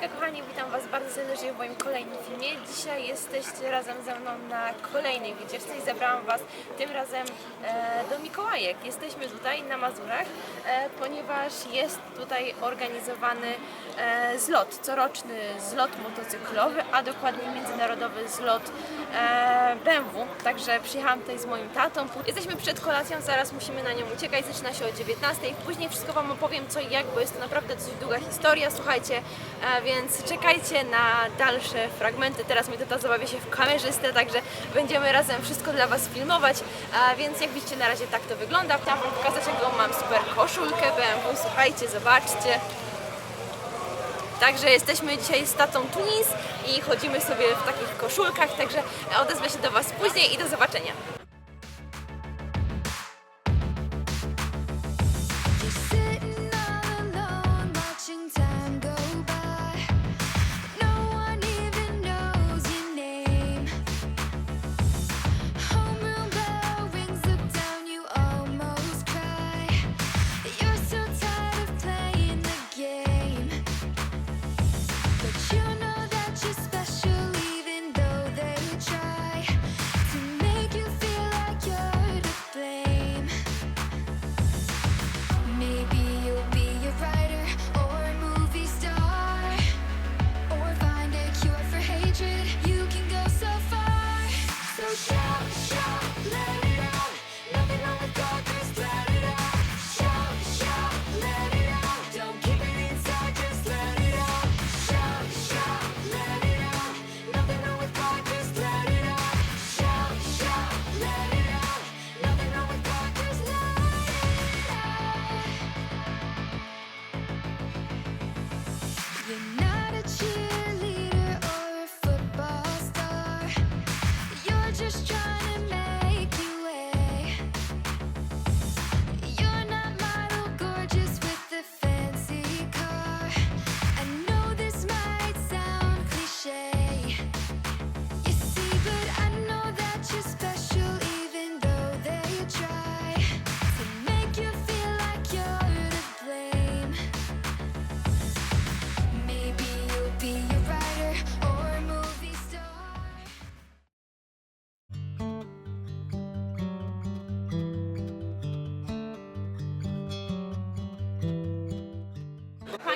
Hejka kochani, witam Was bardzo serdecznie w moim kolejnym filmie. Dzisiaj jesteście razem ze mną na kolejnej wycieczce i zabrałam Was tym razem e, do Mikołajek. Jesteśmy tutaj na Mazurach, e, ponieważ jest tutaj organizowany e, zlot, coroczny zlot motocyklowy, a dokładnie międzynarodowy zlot BMW. Także przyjechałam tutaj z moim tatą. Jesteśmy przed kolacją, zaraz musimy na nią uciekać, zaczyna się o 19. Później wszystko Wam opowiem co i jak, bo jest to naprawdę dosyć długa historia, słuchajcie, więc czekajcie na dalsze fragmenty. Teraz mój tata zabawia się w kamerzystę, także będziemy razem wszystko dla Was filmować, więc jak widzicie na razie tak to wygląda. Chciałam Wam pokazać jaką mam super koszulkę BMW, słuchajcie, zobaczcie. Także jesteśmy dzisiaj z tatą Tunis i chodzimy sobie w takich koszulkach, także odezwę się do Was później i do zobaczenia.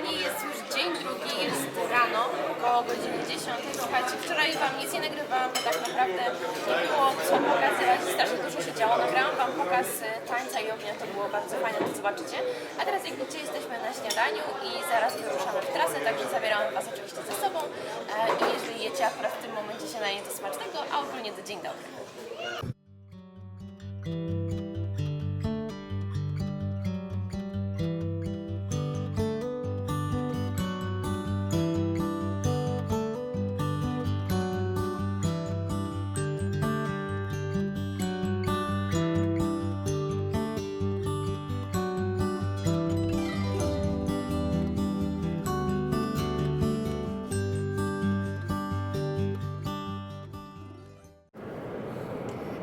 Kochani, jest już dzień drugi, jest rano, około godziny 10. Słuchajcie, wczoraj Wam nic nie nagrywałam, bo tak naprawdę nie było co pokazywać, strasznie dużo się działo. Nagrałam Wam pokaz e, tańca i ognia, to było bardzo fajne, to zobaczycie. A teraz jak widzicie, jesteśmy na śniadaniu i zaraz wyruszamy w trasę, także zabieram Was oczywiście ze sobą. E, I jeżeli jecie akurat w tym momencie się na to smacznego, a ogólnie to dzień dobry.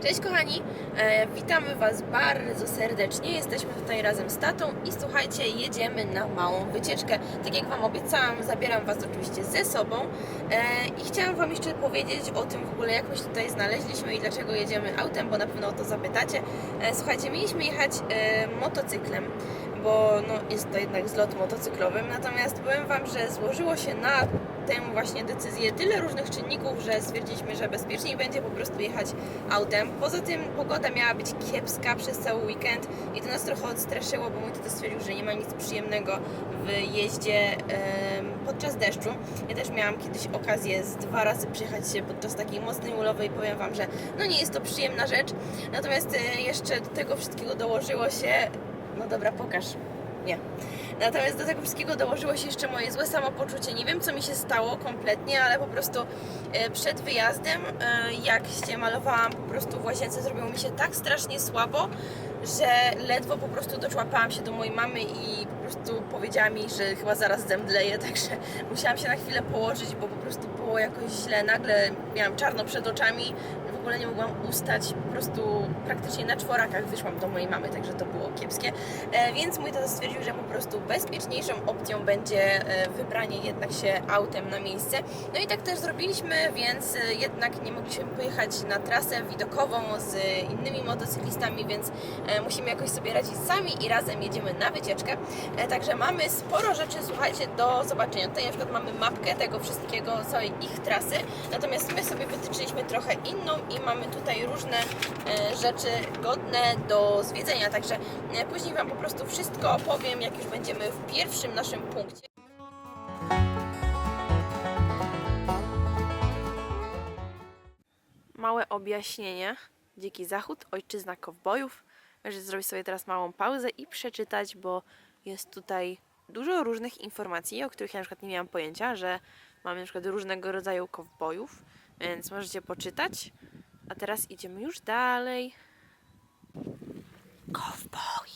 Cześć kochani, e, witamy Was bardzo serdecznie. Jesteśmy tutaj razem z tatą i słuchajcie, jedziemy na małą wycieczkę. Tak jak Wam obiecałam, zabieram Was oczywiście ze sobą e, i chciałam Wam jeszcze powiedzieć o tym w ogóle, jak my się tutaj znaleźliśmy i dlaczego jedziemy autem, bo na pewno o to zapytacie. E, słuchajcie, mieliśmy jechać e, motocyklem, bo no, jest to jednak zlot motocyklowym, natomiast powiem Wam, że złożyło się na tę właśnie decyzję tyle różnych czynników, że stwierdziliśmy, że bezpieczniej będzie po prostu jechać autem. Poza tym pogoda miała być kiepska przez cały weekend i to nas trochę odstraszyło, bo mój tata stwierdził, że nie ma nic przyjemnego w jeździe podczas deszczu. Ja też miałam kiedyś okazję z dwa razy przyjechać się podczas takiej mocnej ulowej i powiem Wam, że no nie jest to przyjemna rzecz. Natomiast e, jeszcze do tego wszystkiego dołożyło się, no dobra, pokaż. Nie. Natomiast do tego wszystkiego dołożyło się jeszcze moje złe samopoczucie. Nie wiem, co mi się stało kompletnie, ale po prostu e, przed wyjazdem, e, jak się malowałam po prostu w łazience, zrobiło mi się tak strasznie słabo, że ledwo po prostu doczłapałam się do mojej mamy i po prostu powiedziała mi, że chyba zaraz zemdleję, także musiałam się na chwilę położyć, bo po prostu było jakoś źle. Nagle miałam czarno przed oczami, ogóle nie mogłam ustać, po prostu praktycznie na czworakach wyszłam do mojej mamy, także to było kiepskie. E, więc mój tata stwierdził, że po prostu bezpieczniejszą opcją będzie e, wybranie jednak się autem na miejsce. No i tak też zrobiliśmy, więc e, jednak nie mogliśmy pojechać na trasę widokową z innymi motocyklistami, więc musimy jakoś sobie radzić sami i razem jedziemy na wycieczkę. Także mamy sporo rzeczy, słuchajcie, do zobaczenia. Tutaj na przykład mamy mapkę tego wszystkiego, całej ich trasy, natomiast my sobie wytyczyliśmy trochę inną i mamy tutaj różne e, rzeczy godne do zwiedzenia, także e, później Wam po prostu wszystko opowiem, jak już będziemy w pierwszym naszym punkcie. Małe objaśnienie. Dziki Zachód, ojczyzna kowbojów. Możecie zrobić sobie teraz małą pauzę i przeczytać, bo jest tutaj dużo różnych informacji, o których ja na przykład nie miałam pojęcia, że mamy na przykład różnego rodzaju kowbojów, więc możecie poczytać. A teraz idziemy już dalej. Kowboj.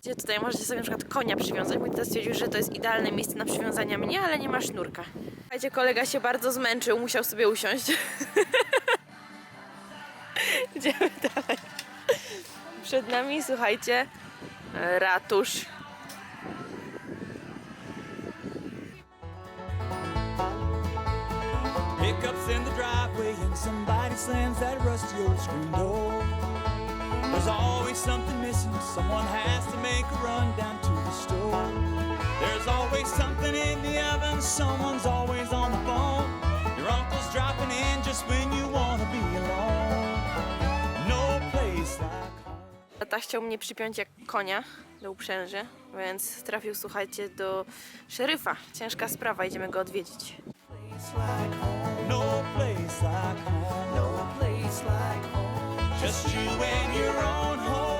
Gdzie tutaj możecie sobie na przykład konia przywiązać. Mój tata stwierdził, że to jest idealne miejsce na przywiązania mnie, ale nie ma sznurka. Słuchajcie, kolega się bardzo zmęczył, musiał sobie usiąść. Idziemy dalej. Przed nami, słuchajcie, ratusz. Hiccups in the driveway and somebody slams that rusty old screen door. There's always something missing, someone has to make a run down to the store. There's always something in the oven, someone's always on the phone. Your uncle's dropping in just when you be alone. No place like. Tata chciał mnie przypiąć jak konia do uprzęży, więc trafił, słuchajcie, do szeryfa. Ciężka sprawa, idziemy go odwiedzić. place like home. No place like home. No place like home. Just you and your own homemade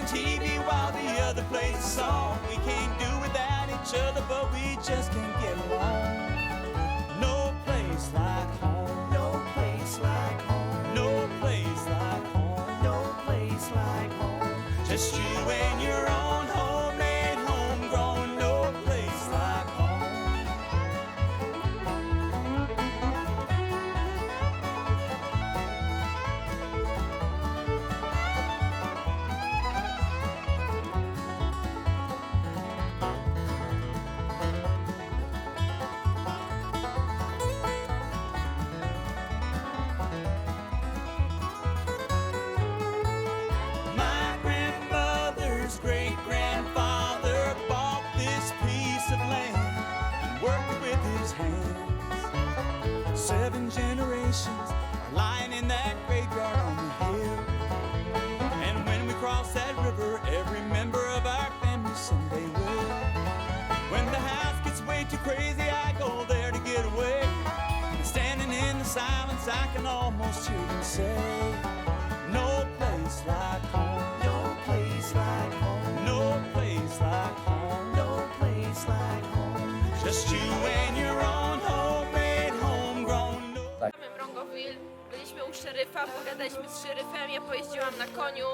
watching TV while the other plays a song. We can't do without each other, but we just can't get along. No place like home. No place like home. No place like home. No place like home. Just you and your own too crazy, I go there to get away. And standing in the silence, I can almost hear them say, No place like home. No place like home. No place like home. No place like home. Just you and your own homemade homegrown. No byliśmy u szeryfa, pogadaliśmy z szeryfem, ja pojeździłam na koniu,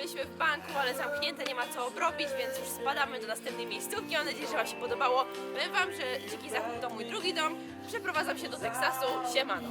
byliśmy w banku, ale zamknięte, nie ma co obrobić, więc już spadamy do następnej miejscówki. Mam nadzieję, że Wam się podobało. Powiem Wam, że Dziki Zachód to mój drugi dom. Przeprowadzam się do Teksasu. Siemano.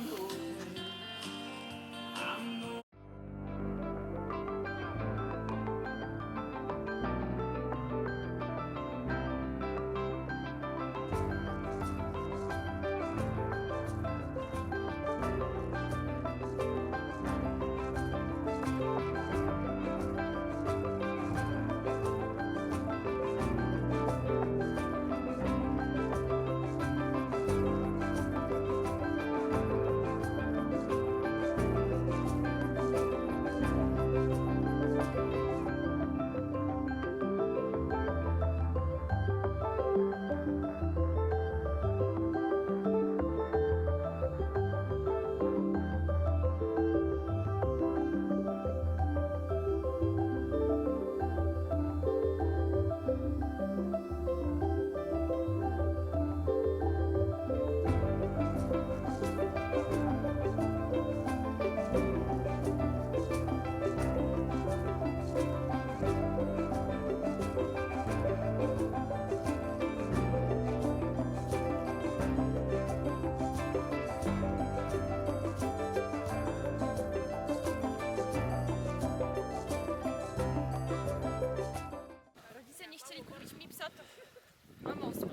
Tak mocno.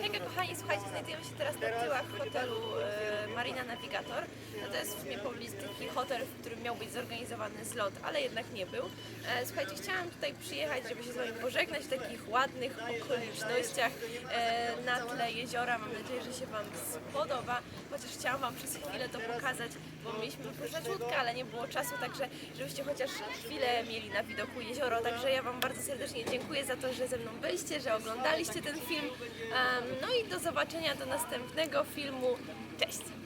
Hejka kochani, słuchajcie, znajdujemy się teraz na tyłach hotelu e, Marina Navigator. No to jest w sumie pobliski hotel, w którym miał być zorganizowany zlot, ale jednak nie był. E, słuchajcie, chciałam tutaj przyjechać, żeby się z Wami pożegnać w takich ładnych okolicznościach e, na tle jeziora. Mam nadzieję, że się Wam spodoba, chociaż chciałam Wam przez chwilę to pokazać, bo mieliśmy łódkę, ale nie było czasu, także żebyście chociaż chwilę mieli na widoku jezioro. Także ja Wam bardzo serdecznie dziękuję za to, że ze mną byliście, że oglądaliście ten film. No i do zobaczenia do następnego filmu. Cześć!